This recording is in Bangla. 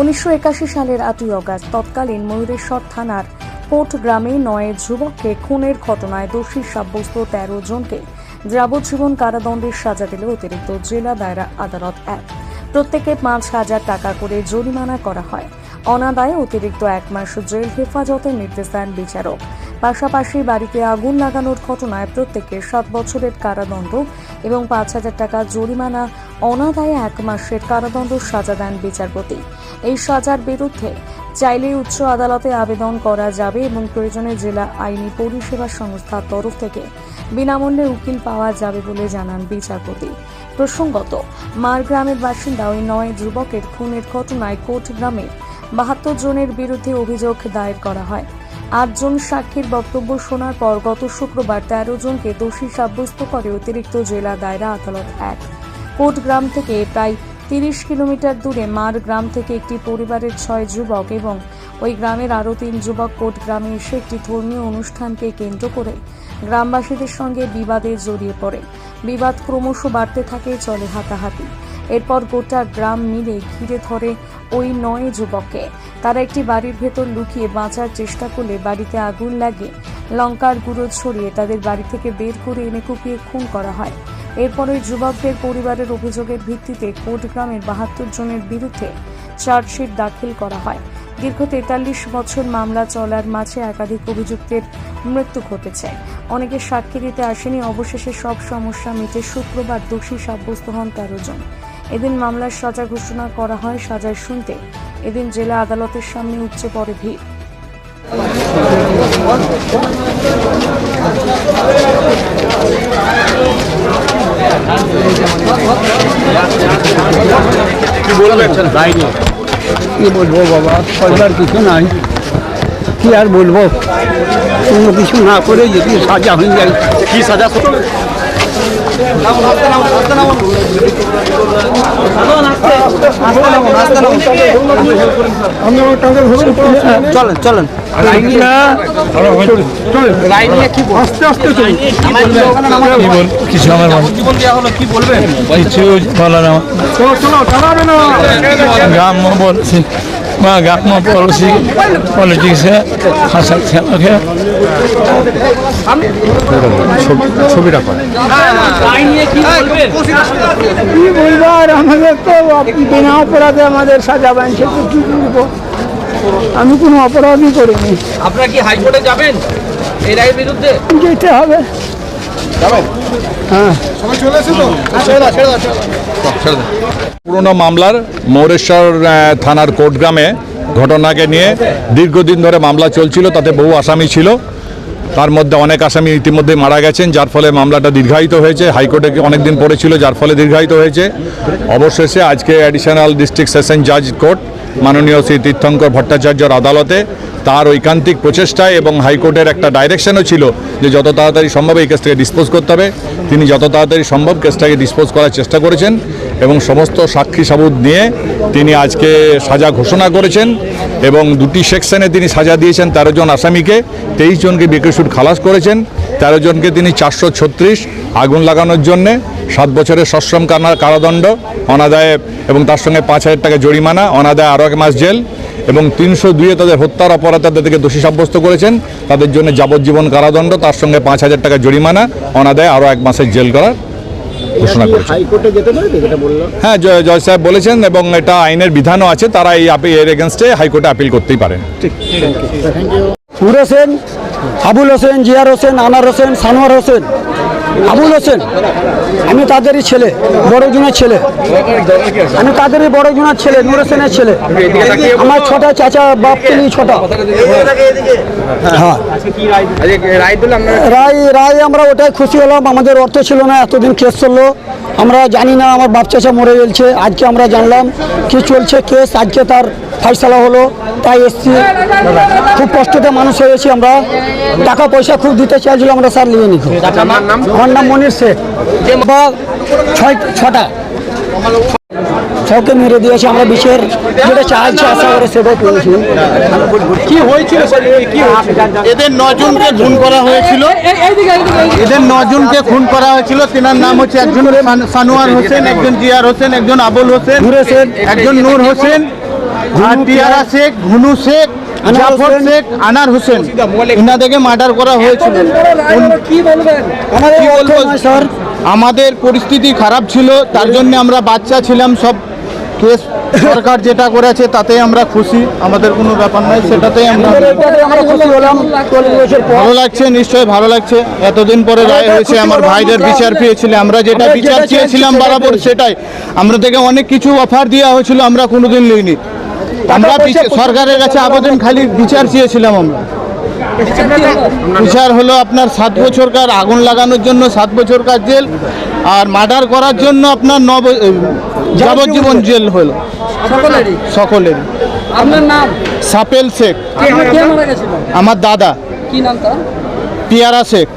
উনিশশো একাশি সালের আটই অগাস্ট তৎকালীন ময়ূরেশ্বর থানার কোট গ্রামে নয় যুবককে খুনের ঘটনায় দোষী সাব্যস্ত তেরো জনকে যাবজ্জীবন কারাদণ্ডের সাজা দিল অতিরিক্ত জেলা দায়রা আদালত এক। প্রত্যেকে পাঁচ হাজার টাকা করে জরিমানা করা হয়। অনাদায়ে অতিরিক্ত এক মাস জেল হেফাজতের নির্দেশ দেন বিচারক। পাশাপাশি বাড়িতে আগুন লাগানোর ঘটনায় প্রত্যেকে সাত বছরের কারাদণ্ড এবং পাঁচ হাজার টাকা জরিমানা অনাদায়ে এক মাসের কারাদণ্ড সাজা দেন বিচারপতি। এই সাজার বিরুদ্ধে চাইলে উচ্চ আদালতে আবেদন করা যাবে এবং প্রয়োজনে জেলা আইনি পরিষেবা সংস্থার তরফ থেকে বিনামূল্যে উকিল পাওয়া যাবে বলে জানান বিচারপতি। প্রসঙ্গত মার গ্রামের বাসিন্দা ওই নয় যুবকের খুনের ঘটনায় কোট গ্রামে বাহাত্তর জনের বিরুদ্ধে অভিযোগ দায়ের করা হয়। আটজন সাক্ষীর বক্তব্য শোনার পর গত শুক্রবার তেরো জনকে দোষী সাব্যস্ত করে অতিরিক্ত জেলা দায়রা আদালত এক। কোট গ্রাম থেকে প্রায় তিরিশ কিলোমিটার দূরে মার গ্রাম থেকে একটি পরিবারের ছয় যুবক এবং ওই গ্রামের আরও তিন যুবক কোট গ্রামে এসে একটি ধর্মীয় অনুষ্ঠানকে কেন্দ্র করে গ্রামবাসীদের সঙ্গে বিবাদে জড়িয়ে পড়ে। বিবাদ ক্রমশ বাড়তে থাকে, চলে হাতাহাতি। এরপর গোটা গ্রাম মিলে ঘিরে ধরে ওই নয় যুবককে। তারা একটি বাড়ির ভেতর লুকিয়ে বাঁচার চেষ্টা করলে বাড়িতে আগুন লাগে, লঙ্কার গুঁড়ো ছড়িয়ে তাদের বাড়ি থেকে বের করে এনে কুপিয়ে খুন করা হয়। এরপর যুবকদের পরিবারের অভিযোগের ভিত্তিতে কোট গ্রামের বাহাত্তর জনের বিরুদ্ধে চার্জশিট দাখিল করা হয়। দীর্ঘ তেতাল্লিশ বছর মামলা চলার মাঝে একাধিক অভিযুক্তের মৃত্যু ঘটেছে। অনেকে সাক্ষী দিতে আসেনি, অবশেষে সব সমস্যা মিটে শুক্রবার দোষী সাব্যস্ত হন তেরো জন। এদিন মামলার সাজা ঘোষণা করা হয় সাজায় শুনতে। এদিন জেলা আদালতের সামনে উচ্চে পড়ে ভিড়। কি বলব বাবা? বলবার কিছু নাই। কি আর বলব? কোনো কিছু না করে যদি সাজা হয়ে যায়। কি সাজা? চলেন চলুন। কিছু আমার জীবন দেওয়া হলো কি বলবেন কিছু বলার আমার চলো চলো দাঁড়াবে না। গ্রাম্য বলছি। বা গ্রাম্য পলিসি পলিটিক্সে হাসাচ্ছে আমাকে ছবিটা করে কি বলব? আর আমাদের তো বিনা অপরাধে আমাদের সাজা বানছে কি বলব? আমি কোনো অপরাধই করিনি। আপনারা কি হাইকোর্টে যাবেন? এই রায়ের বিরুদ্ধে? যেতে হবে। হ্যাঁ। পুরনো মামলার মৌরেশ্বর থানার কোর্টগ্রামে ঘটনাকে নিয়ে দীর্ঘদিন ধরে মামলা চলছিল তাতে বহু আসামি ছিল। তার মধ্যে অনেক আসামি ইতিমধ্যে মারা গেছেন যার ফলে মামলাটা দীর্ঘায়িত হয়েছে। হাইকোর্টে অনেক দিন পড়েছিল যার ফলে দীর্ঘায়িত হয়েছে। অবশেষে আজকে অ্যাডিশনাল ডিস্ট্রিক্ট সেশন জাজ কোর্ট মাননীয় শ্রী তীর্থঙ্কর ভট্টাচার্যর আদালতে তার ঐকান্তিক প্রচেষ্টায় এবং হাইকোর্টের একটা ডাইরেকশনও ছিল যে যত তাড়াতাড়ি সম্ভব এই কেসটাকে ডিসপোজ করতে হবে। তিনি যত তাড়াতাড়ি সম্ভব কেসটাকে ডিসপোজ করার চেষ্টা করেছেন এবং সমস্ত সাক্ষী সাবুত নিয়ে তিনি আজকে সাজা ঘোষণা করেছেন এবং দুটি সেকশনে তিনি সাজা দিয়েছেন তেরো জন আসামিকে, তেইশ জনকে বেকসুর খালাস করেছেন, তেরো জনকে তিনি চারশো ছত্রিশ আগুন লাগানোর জন্যে সাত বছরের সশ্রম কানা- কারাদণ্ড অনাদায়ে এবং তার সঙ্গে পাঁচ হাজার টাকা জরিমানা অনাদায়ে আরও এক মাস জেল এবং তিনশো দুইয়ে তাদের হত্যার অপরাধ তাদেরকে দোষী সাব্যস্ত করেছেন। তাদের জন্য যাবজ্জীবন কারাদণ্ড তার সঙ্গে পাঁচ হাজার টাকা জরিমানা অনাদায়ে আরও এক মাসের জেল করার ঘোষণা করেছেন। হাইকোর্টে যেতে পারে যেটা বলল? হ্যাঁ জয় জয় সাহেব বলেছেন এবং এটা আইনের বিধানও আছে তারা এই আপি- এর এগেনস্টে হাইকোর্টে আপিল করতেই পারেন। নুর হোসেন আবুল হোসেন জিয়ার হোসেন আনার হোসেন সানোয়ার হোসেন। আবুল হোসেন, আমি তাদেরই ছেলে, বড় জনের ছেলে। আমি তাদেরই বড় জনের ছেলে, নুর হোসেনের ছেলে। আমার ছটা চাচা বাপ তিনি ছটা। হ্যাঁ। রায় রায় আমরা ওটাই খুশি হলাম, আমাদের অর্থ ছিল না, এতদিন কেস চলল। আমরা জানি না আমার বাপ চাচা মরে গেছে আজকে আমরা জানলাম কি চলছে, কেস আজকে তার ফাইসলা হলো তাই এসছি। খুব কষ্টতে মানুষ হয়েছি আমরা। টাকা পয়সা খুব দিতে চাইছিল আমরা স্যার নিয়ে নিখো আমার নাম মনির শেখ। বা ছয় ছটা। ছকে মেরে দিয়েছে আমরা বিশ্বের যেটা চাইছে আশা করে সেটাই পেয়েছি। কি হয়েছিল কি এদের নজনকে খুন করা হয়েছিল। এদের নজনকে খুন করা হয়েছিল। তেনার নাম হচ্ছে একজন সান- সানোয়ার হোসেন একজন জিয়ার হোসেন একজন আবুল হোসেন। একজন নূর হোসেন। টিয়ারা শেখ। ঘুনু শেখ জাফর শেখ আনার হোসেন। ইনাদেরকে মার্ডার করা হয়েছিল। কি বলবেন? আমাদের কি বলব? স্যার। আমাদের পরিস্থিতি খারাপ ছিল তার জন্য আমরা বাচ্চা ছিলাম সব কেস সরকার যেটা করেছে তাতে আমরা খুশি আমাদের কোনো ব্যাপার নয় সেটাতেই আমরা ভালো লাগছে নিশ্চয়ই ভালো লাগছে। এতদিন পরে রায় হয়েছে আমার ভাইদের বিচার পেয়েছিল আমরা যেটা বিচার চেয়েছিলাম চেয়েছি বরাবর সেটাই সেটাই। আমরা থেকে অনেক কিছু অফার দেওয়া হয়েছিল আমরা কোনোদিন লইনি। আমরা সরকারের কাছে আবেদন খালি বিচার চেয়েছিলাম আমরা। বিচার হলো আপনার সাত বছরকার আগুন লাগানোর জন্য সাত বছরকার জেল আর মার্ডার করার জন্য আপনার ন ব- যাবজ্জীবন জেল হলো। সকলের আপনার নাম? সাপেল শেখ। আমার দাদা। কি নাম তার? পিয়ারা শেখ।